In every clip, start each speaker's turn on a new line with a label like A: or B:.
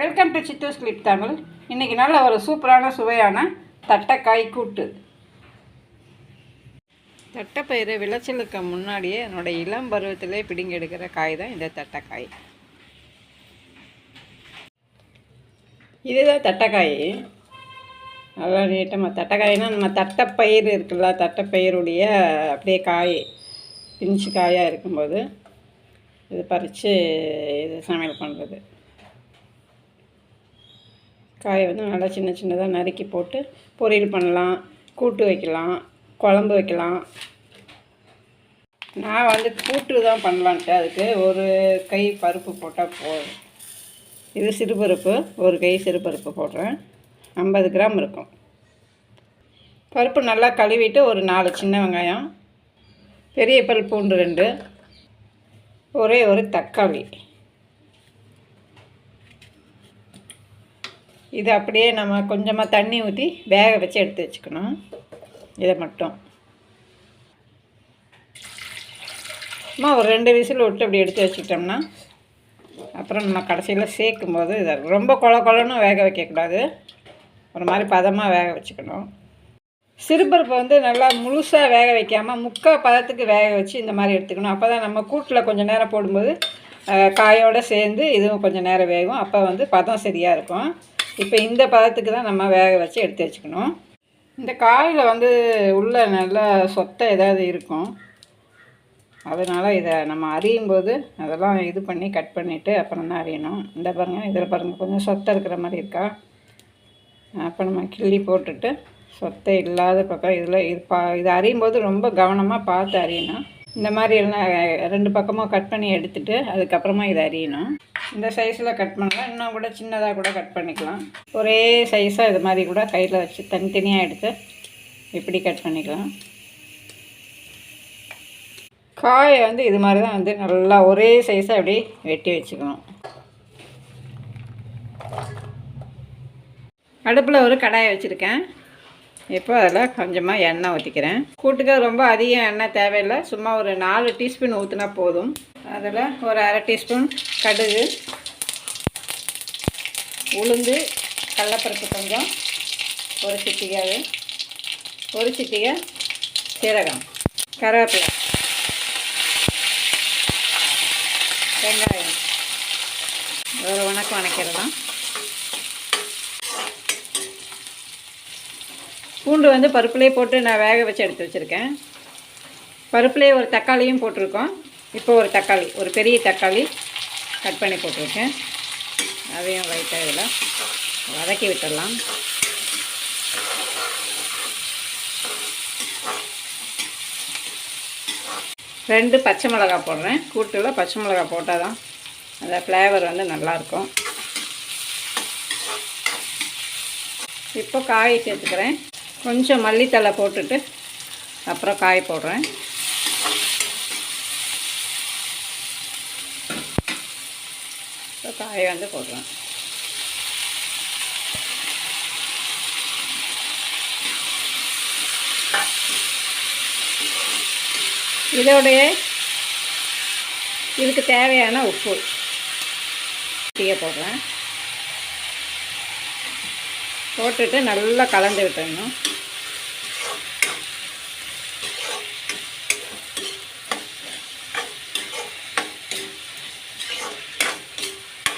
A: Welcome to Siddhu clip Tamil இன்றைக்கி நல்ல ஒரு சூப்பரான சுவையான தட்டைக்காய் கூட்டு. தட்டைப்பயிறு விளைச்சலுக்கு முன்னாடியே என்னோட இளம் பருவத்திலே பிடுங்கி எடுக்கிற காய் தான் இந்த தட்டைக்காய். இதுதான் தட்டைக்காய். நல்லா நீட்டமாக தட்டைக்காய்னால் நம்ம தட்டைப்பயிர் இருக்குல்ல தட்டைப்பயிருடைய அப்படியே காய் பிஞ்சு காயாக இருக்கும்போது இது பறித்து இது சமையல் பண்ணுறது காயை வந்து நல்லா சின்ன சின்னதாக நறுக்கி போட்டு பொரியல் பண்ணலாம் கூட்டு வைக்கலாம் குழம்பு வைக்கலாம். நான் வந்து கூட்டு தான் பண்ணலான்ட்டு அதுக்கு ஒரு கை பருப்பு போட்டால் போதும். இது சிறுபருப்பு ஒரு கை சிறுபருப்பு போடுறேன். ஐம்பது கிராம் இருக்கும். பருப்பு நல்லா கழுவிட்டு ஒரு நாலு சின்ன வெங்காயம் பெரிய பல் பூண்டு ரெண்டு ஒரே ஒரு தக்காளி. இது அப்படியே நம்ம கொஞ்சமாக தண்ணி ஊற்றி வேக வச்சு எடுத்து வச்சுக்கணும். இதை மட்டும். அம்மா ஒரு ரெண்டு விசில் விட்டு அப்படி எடுத்து வச்சுக்கிட்டோம்னா அப்புறம் நம்ம கடைசியில் சேர்க்கும் போது இதை ரொம்ப கொல கொலன்னு வேக வைக்கக்கூடாது. ஒரு மாதிரி பதமாக வேக வச்சுக்கணும். சிறுபருப்பை வந்து நல்லா முழுசாக வேக வைக்காமல் முக்கால் பதத்துக்கு வேக வச்சு இந்த மாதிரி எடுத்துக்கணும். அப்போ தான் நம்ம கூட்டில் கொஞ்சம் நேரம் போடும்போது காயோடு சேர்ந்து இதுவும் கொஞ்சம் நேரம் வேகும். அப்போ வந்து பதம் சரியாக இருக்கும். இப்போ இந்த பதத்துக்கு தான் நம்ம வேக வச்சு எடுத்து வச்சுக்கணும். இந்த காயில் வந்து உள்ள நல்லா சொத்தை ஏதாவது இருக்கும். அதனால் இதை நம்ம அறியும் போது அதெல்லாம் இது பண்ணி கட் பண்ணிவிட்டு அப்புறம் தான் அறியணும் இந்த பாருங்கள் இதில் பாருங்கள் கொஞ்சம் சொத்தை இருக்கிற மாதிரி இருக்கா? அப்போ நம்ம கிள்ளி போட்டுட்டு சொத்தை இல்லாத பக்கம் இதில் இது பா இதை அறியும் போது ரொம்ப கவனமாக பார்த்து அறியணும் இந்த மாதிரி எல்லாம் ரெண்டு பக்கமும் கட் பண்ணி எடுத்துட்டு அதுக்கப்புறமா இதை அறியணும் இந்த சைஸில் கட் பண்ணலாம். இன்னும் கூட சின்னதாக கூட கட் பண்ணிக்கலாம். ஒரே சைஸாக இது மாதிரி கூட கையில் வச்சு தனித்தனியாக எடுத்து இப்படி கட் பண்ணிக்கலாம். காயை வந்து இது மாதிரி தான் வந்து நல்லா ஒரே சைஸாக அப்படி வெட்டி வச்சுக்கணும். அடுப்பில் ஒரு கடாயை வச்சுருக்கேன். இப்போ அதில் கொஞ்சமாக எண்ணெய் ஊற்றிக்கிறேன். கூட்டுக்கு ரொம்ப அதிகம் எண்ணெய் தேவையில்லை. சும்மா ஒரு நாலு டீஸ்பூன் ஊற்றினா போதும். அதில் ஒரு அரை டீஸ்பூன் கடுகு உளுந்து கடலப்பருப்பு கொஞ்சம் ஒரு சிட்டிகை ஒரு சிட்டிகை சீரகம் கருவேப்பிலை வெங்காயம். ஒரு வணக்கம் வணக்கிறதான் பூண்டு வந்து பருப்புலேயே போட்டு நான் வேக வச்சு எடுத்து வச்சுருக்கேன். பருப்புலேயே ஒரு தக்காளியும் போட்டிருக்கோம். இப்போ ஒரு தக்காளி ஒரு பெரிய தக்காளி கட் பண்ணி போட்டிருக்கேன். அதையும் லைட்டாக இதில் வதக்கி விட்டுடலாம். ரெண்டு பச்சை மிளகாய் போடுறேன். கூட்டில் பச்சை மிளகாய் போட்டால் தான் அந்த ஃப்ளேவர் வந்து நல்லாயிருக்கும். இப்போ காய் சேர்த்துக்கிறேன். கொஞ்சம் மல்லித்தலை போட்டுட்டு அப்புறம் காய் போடுறேன். இப்போ காய் வந்து போடுறேன். இதோடைய இதுக்கு தேவையான உப்பு டீயை போடுறேன். போட்டுட்டு நல்லா கலந்து விட்டுடணும்.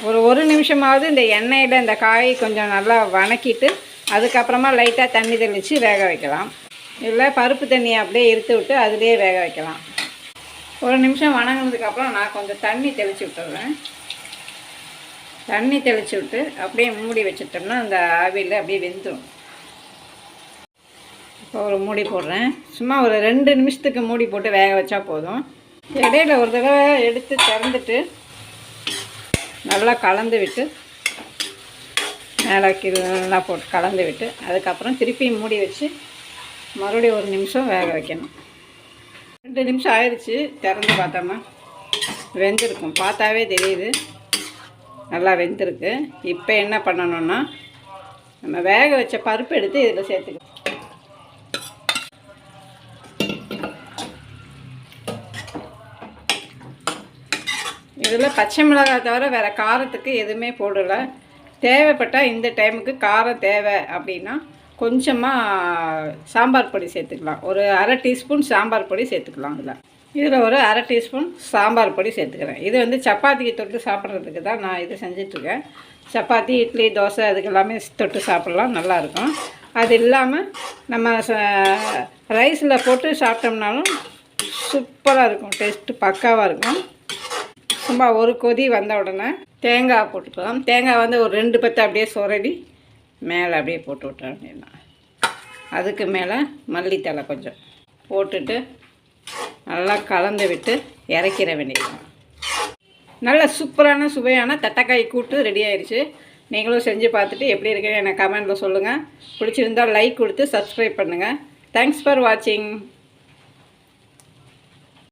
A: ஒரு ஒரு நிமிஷமாவது இந்த எண்ணெயில் இந்த காய் கொஞ்சம் நல்லா வணக்கிட்டு அதுக்கப்புறமா லைட்டாக தண்ணி தெளித்து வேக வைக்கலாம். இல்லை பருப்பு தண்ணியை அப்படியே இருத்து விட்டு அதுலேயே வேக வைக்கலாம். ஒரு நிமிஷம் வணங்கினதுக்கப்புறம் நான் கொஞ்சம் தண்ணி தெளித்து விட்டுறேன். தண்ணி தெளித்து விட்டு அப்படியே மூடி வச்சுட்டோம்னா அந்த ஆவியில் அப்படியே வெந்துடும் இப்போ ஒரு மூடி போடுறேன். சும்மா ஒரு ரெண்டு நிமிஷத்துக்கு மூடி போட்டு வேக வச்சா போதும். இடையில ஒரு தடவை எடுத்து திறந்துட்டு நல்லா கலந்து விட்டு மேலே கீழே நல்லா போட்டு கலந்து விட்டு அதுக்கப்புறம் திருப்பியும் மூடி வச்சு மறுபடியும் ஒரு நிமிஷம் வேக வைக்கணும். ரெண்டு நிமிஷம் ஆயிடுச்சு திறந்து பார்த்தோமா? வெந்திருக்கும். பார்த்தாவே தெரியுது. நல்லா வெந்திருக்கு. இப்போ என்ன பண்ணணும்னா நம்ம வேக வச்ச பருப்பு எடுத்து இதில் சேர்த்துக்கணும். இதில் பச்சை மிளகாய் தவிர வேறு காரத்துக்கு எதுவுமே போடலை. தேவைப்பட்டால் இந்த டைமுக்கு காரம் தேவை அப்படின்னா கொஞ்சமாக சாம்பார் பொடி சேர்த்துக்கலாம். ஒரு அரை டீஸ்பூன் சாம்பார் பொடி சேர்த்துக்கலாம் இதில். இதில் ஒரு அரை டீஸ்பூன் சாம்பார் பொடி சேர்த்துக்கிறேன். இது வந்து சப்பாத்திக்கு தொட்டு சாப்பிட்றதுக்கு தான் நான் இது செஞ்சிட்ருக்கேன். சப்பாத்தி இட்லி தோசை அதுக்கு எல்லாமே தொட்டு சாப்பிட்லாம் நல்லாயிருக்கும். அது இல்லாமல் நம்ம ரைஸில் போட்டு சாப்பிட்டோம்னாலும் சூப்பராக இருக்கும். டேஸ்ட்டு பக்காவாக இருக்கும். சும்மா ஒரு கொதி வந்த உடனே தேங்காய் போட்டுக்கலாம். தேங்காய் வந்து ஒரு ரெண்டு பத்து அப்படியே சொரடி மேலே அப்படியே போட்டு விட்டுற அதுக்கு மேலே மல்லித்தலை கொஞ்சம் போட்டுட்டு நல்லா கலந்து விட்டு இறக்கிற வேண்டியதான் நல்ல சூப்பரான சுவையான தட்டைக்காய் கூட்டு ரெடி ஆயிடுச்சு நீங்களும் செஞ்சு பார்த்துட்டு எப்படி இருக்குன்னு எனக்கு கமெண்ட்டில் சொல்லுங்கள் பிடிச்சிருந்தால் லைக் கொடுத்து சப்ஸ்கிரைப் பண்ணுங்கள் தேங்க்ஸ் ஃபார் வாட்சிங்